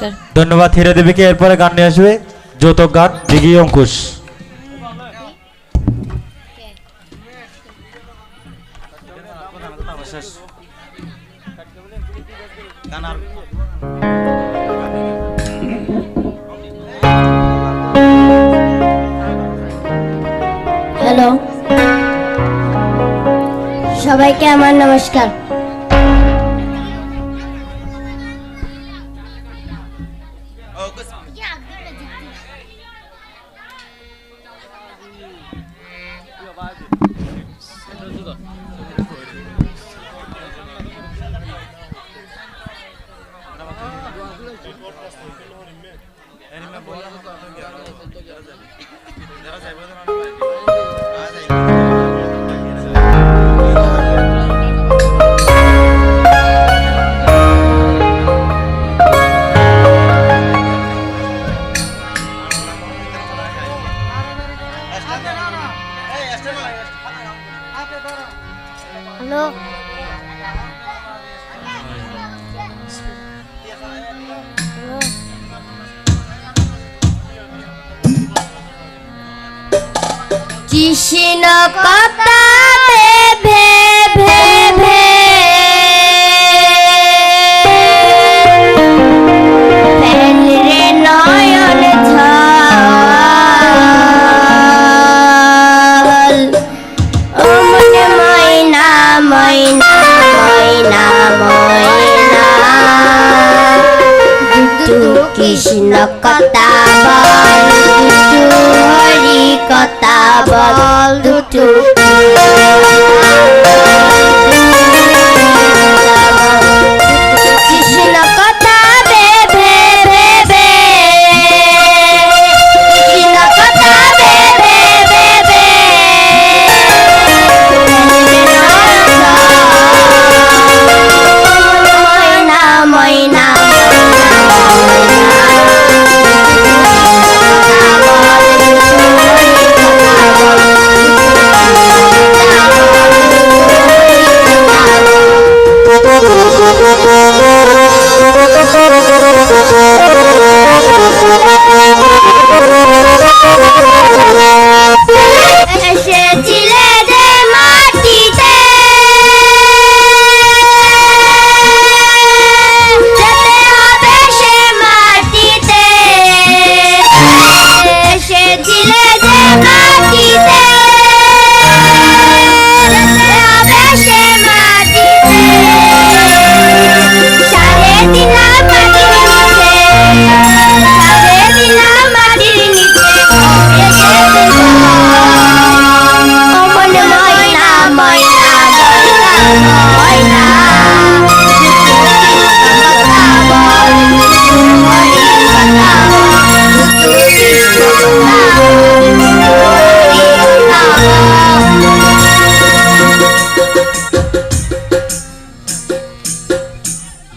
Sir ধন্যবাদ হীরা দেবীকে এরপরে গান নিয়ে আসবে যৌতুক গান দিঘি অঙ্কুশ। হ্যালো সবাইকে আমার নমস্কার।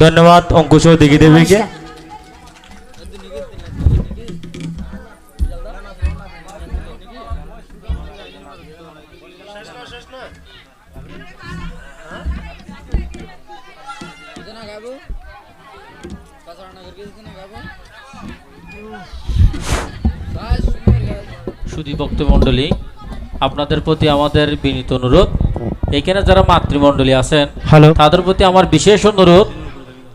ধন্যবাদ অঙ্কুশ দিঘি দেবীকে। সুধী ভক্তমণ্ডলী আপনাদের প্রতি আমাদের বিনীত অনুরোধ। এখানে যারা মাতৃমণ্ডলী আছেন হ্যালো তাদের প্রতি আমার বিশেষ অনুরোধ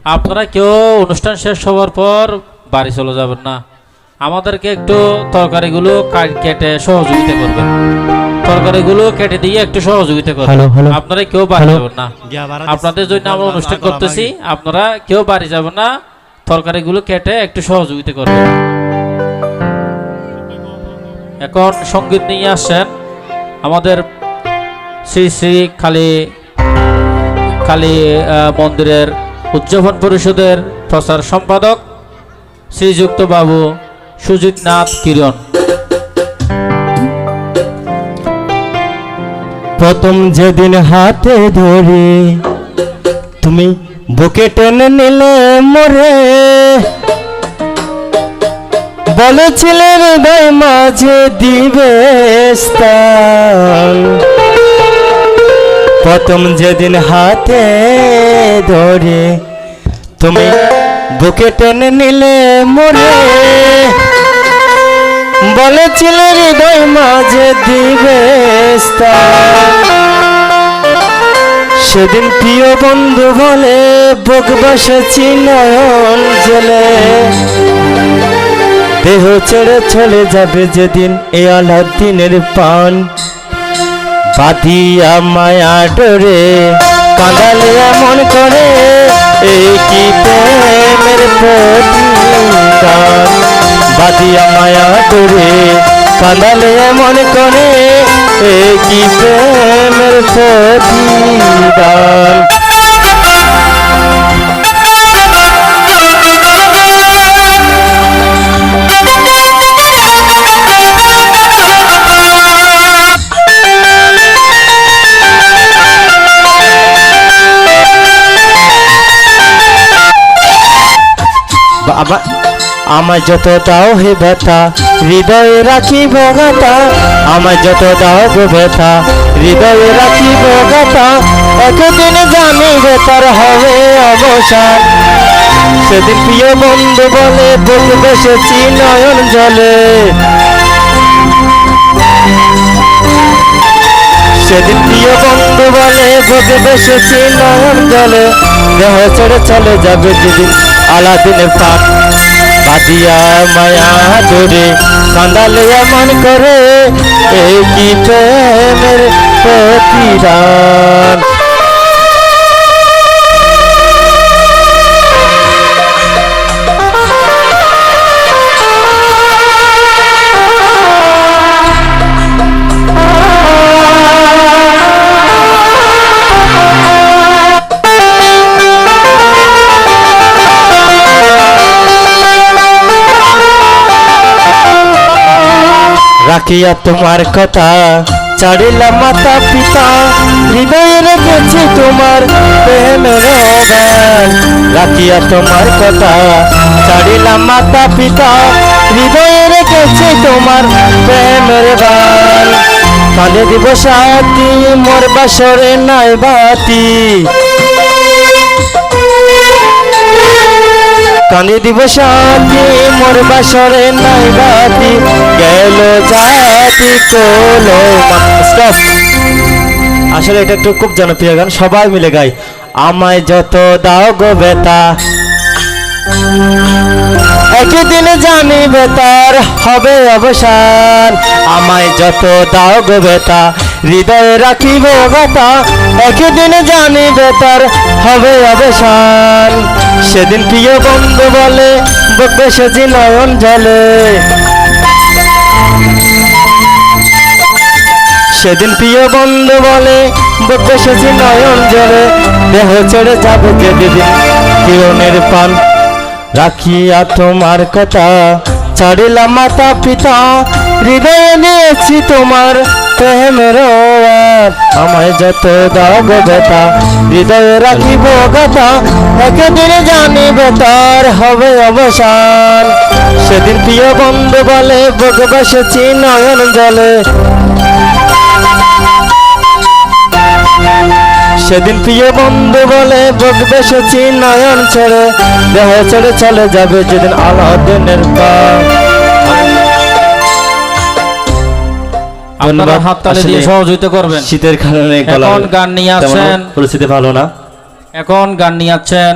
আপনারা কেউ অনুষ্ঠান শেষ হওয়ার পর বাড়ি চলে যাবেন না। আমাদেরকে একটু তরকারিগুলো কেটে সহযোগিতা করবেন। তরকারিগুলো কেটে দিয়ে একটু সহযোগিতা করবেন। আপনারা কেউ বাড়ি যাবেন না। আপনাদের জন্য আমরা অনুষ্ঠান করতেছি। আপনারা কেউ বাড়ি যাবেন না। তরকারিগুলো কেটে একটু সহযোগিতা করবেন। এখন সংগীত নিয়ে আসছেন আমাদের শ্রী শ্রী কালী কালী আহ, মন্দিরের উদযাপন পরিষদের প্রচার সম্পাদক শ্রীযুক্ত বাবু সুজিত নাথ কিরণ। প্রথম যেদিন হাতে ধরে তুমি বুকে টেনে নিলে মোরে, বলেছিলে হৃদয় মাঝে দিবে স্থান। প্রথম যেদিন হাতে ধরে তুমি বুকে টেনে নিলে মরে। বলেছিল হৃদয় মাঝে দিবে সেদিন প্রিয় বন্ধু বলে, বুক বসেছি নয়ন জেলে। দেহ ছেড়ে চলে যাবে যেদিন এ আলাদিনের পান। বাদিয়া মায়া ডরে কাঁদালে এমন করে এই কি প্রেমের প্রতিদান বাদিয়া মায়া ডরে কাঁদালে এমন করে এই কি প্রেমের প্রতিদান আমার যত দাও হে ব্যথা, হৃদয়ে রাখি ভগাতা আমার যত দাও গো ব্যথা, হৃদয়ে রাখি ভগাতা একদিন জানি বেতার হবে অবসান। সেদিন প্রিয় বন্ধু বলে, বুক বসেছি নয়ন জলে। সেদিন প্রিয় বন্ধু বলে, বুকে বসেছি নয়ন জলে। দেহ ছেড়ে চলে যাবে যেদিন আলাদিন পাক। বাদিয়া মায়া জোরে কাঁদালে মন করে এই কি প্রেমের প্রতিদান? রাখিয়া তোমার কথা। ছাড়িলাম মাতা পিতা হৃদয়ে রেখেছি তোমার প্রেমের গান রাখিয়া তোমার কথা। ছাড়িলাম মাতা পিতা হৃদয়ে রেখেছি তোমার প্রেমের গান কাঁদে দিব সাথী মোর বাসরে নাই বাতি। কানে দিব শান্তি মোর বাসরে নাই বাতি, গেল জাতি কোলো আসলে এটা একটু খুব জনপ্রিয় গান, সবাই মিলে গাই। আমায় যত দাও গো বেতা। একদিন জানি বেতার হবে অবসান। আমায় যত দাও গো বেতা। হৃদয়ে রাখিব কথা একদিন জানি বেতার হবে অবসান। সেদিন প্রিয় বন্ধু বলে, বকবে সেজি নয়ন জলে। সেদিন প্রিয় বন্ধু বলে, বকবে সেজি নয়ন জলে। দেহ ছেড়ে যাবে যেদিন কিরণের পান রাখিয়া তোমার কথা ছাড়িলাম মাতা পিতা, হৃদয় নিয়েছি তোমার প্রেমের আমায় যত দাও গো বেতা হৃদয়ে রাখিব কথা একদিন জানিব তার হবে অবসান। সেদিন প্রিয় বন্ধু বলে, ভোগ বসেছি নয়ন জলে সেদিন প্রিয় বন্ধু বলে বুক বেসেছি নয়ন ছেড়ে। দেহ ছেড়ে চলে যাবে যেদিন আলাদিনের পা আপনারা হাততালি দিয়ে সহযোগিতা করবেন। শীতের কারণে এখন গান নিয়ে আসছেন। পরিস্থিতি ভালো না। এখন গান নিয়ে আছেন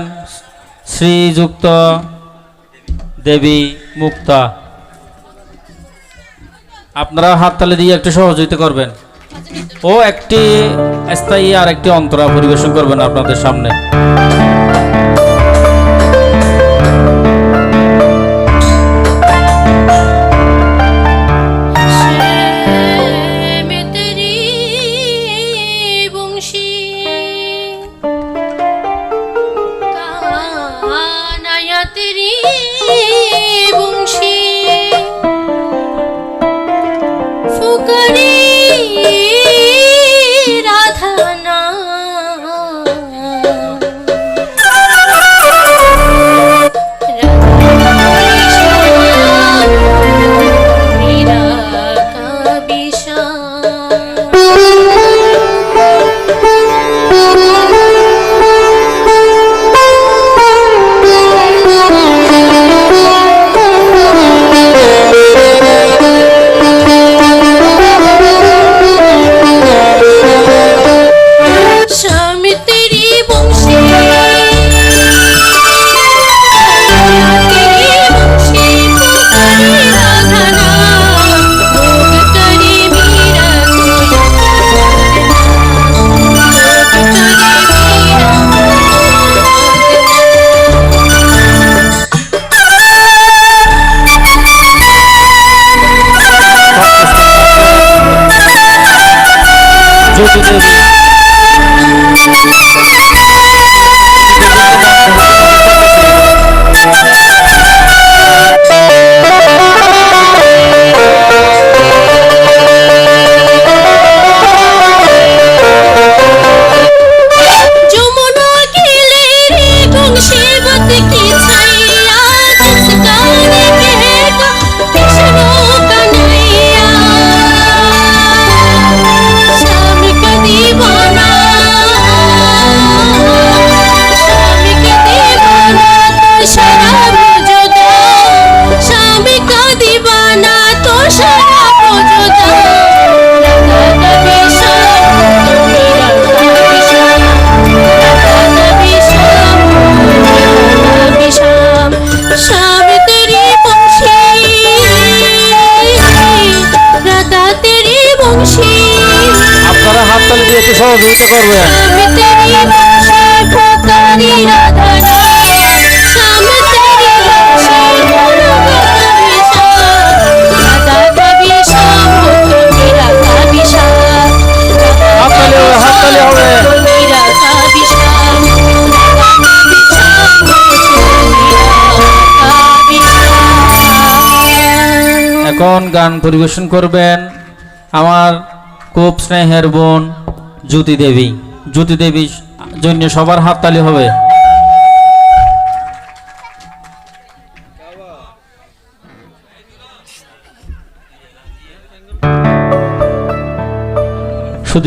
শ্রীযুক্ত দেবী মুক্তা। আপনারা হাততালি দিয়ে একটু সহযোগিতা করবেন। ও একটি স্থায়ী আর একটি অন্তরা পরিবেশন করবেন আপনাদের সামনে। এখন গান পরিবেশন করবেন আমার খুব স্নেহের বোন জ্যোতি দেবী। জ্যোতি দেবীর জন্য সবার হাততালি হবে।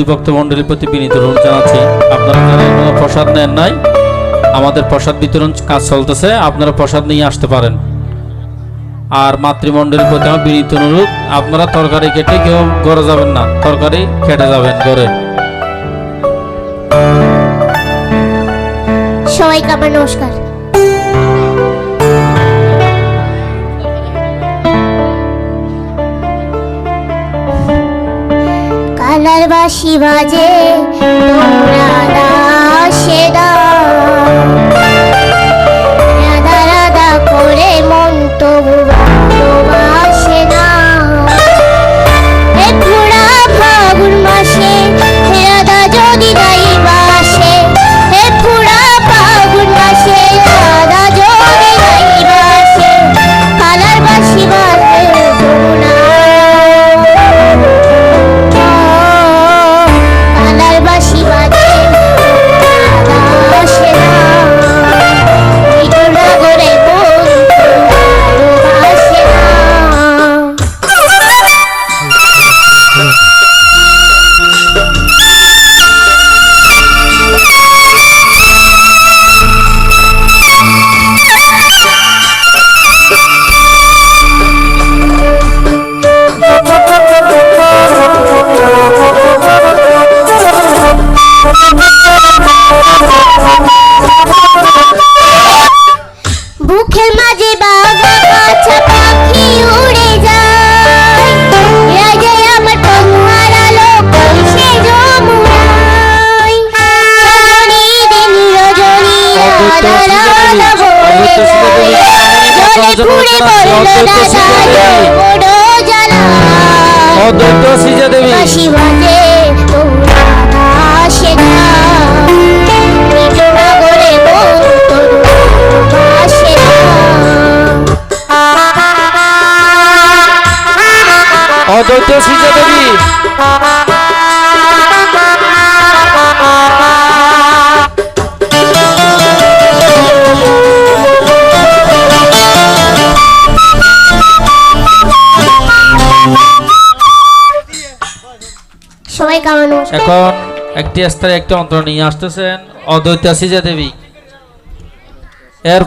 ভক্ত মন্ডলীর প্রতি বিনীত অনুরোধ জানাচ্ছি, আপনারা যারা এখনও প্রসাদ নেন নাই, আমাদের প্রসাদ বিতরণ কাজ চলতেছে, আপনারা প্রসাদ নিয়ে আসতে পারেন। আর মাতৃমণ্ডলীর প্রতি আমার বিনীত অনুরোধ, আপনারা তরকারি কেটে কেউ ঘরে যাবেন না, তরকারি কেটে যাবেন ঘরে। সবাইকে আমার নমস্কার। কালার বাসি বাজে, তোমরা অদ্বৈত শ্রীজা দেবী বাঁশি বাজে তোমরা আসে না কৃষ্ণনগরে বন্ধুর আসে না অদ্বৈত শ্রীজা দেবী এখন একটি স্তরে একটি অন্তর নিয়ে আসতেছেন অদ্বৈতা সিজা দেবী। এর